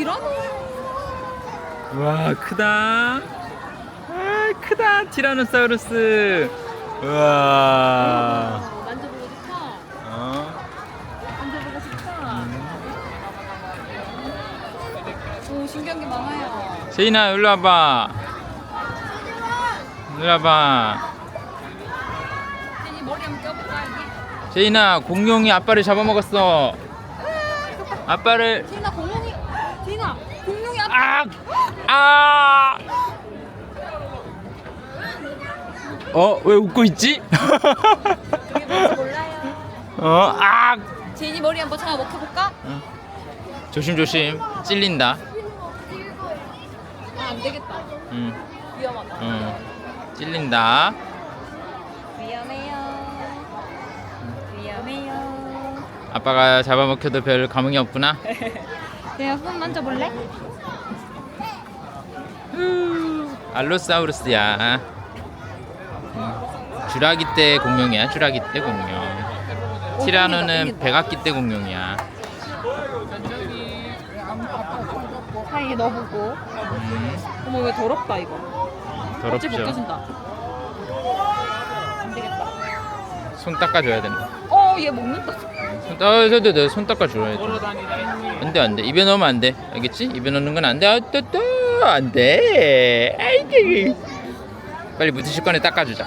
티라노. 와 크다 아 크다 티라노사우루스 우와 어, 만져보고 싶어. 어? 만져보고 싶어. 오 신기한 게 많아요. 세인아 일로 와봐 일로 와봐 제니 머리 한번 껴볼까 여기? 세인아 공룡이 아빠를 잡아먹었어 아빠를 제인아 공룡이. 제인아 공룡이 앞. 아! 아! 어? 왜 웃고 있지? 저기 뭔지 몰라요. 어? 아! 제니 머리 한번 잡아 먹혀볼까? 조심조심 찔린다 아, 안 되겠다. 응, 위험하다. 응. 찔린다 위험해요. 위험해요. 아빠가 잡아먹혀도 별 감흥이 없구나 내가 손 만져볼래? 알로사우루스야 음, 주라기 때 공룡이야 주라기 때 공룡 티라노는 백악기 때 공룡이야 사이에 넣어보고. 음, 어머 왜 더럽다 이거. 어찌 벗겨진다. 안 되겠다. 손 닦아줘야 된다 어, 얘 먹는다. 손, 닦아, 손, 손, 손 닦아 줘야 돼 안 돼 안 돼. 입에 넣으면 안 돼. 알겠지? 입에 넣는 건 안 돼. 아, 또, 또, 안 돼. 아이고. 빨리 물티슈 꺼내 닦아주자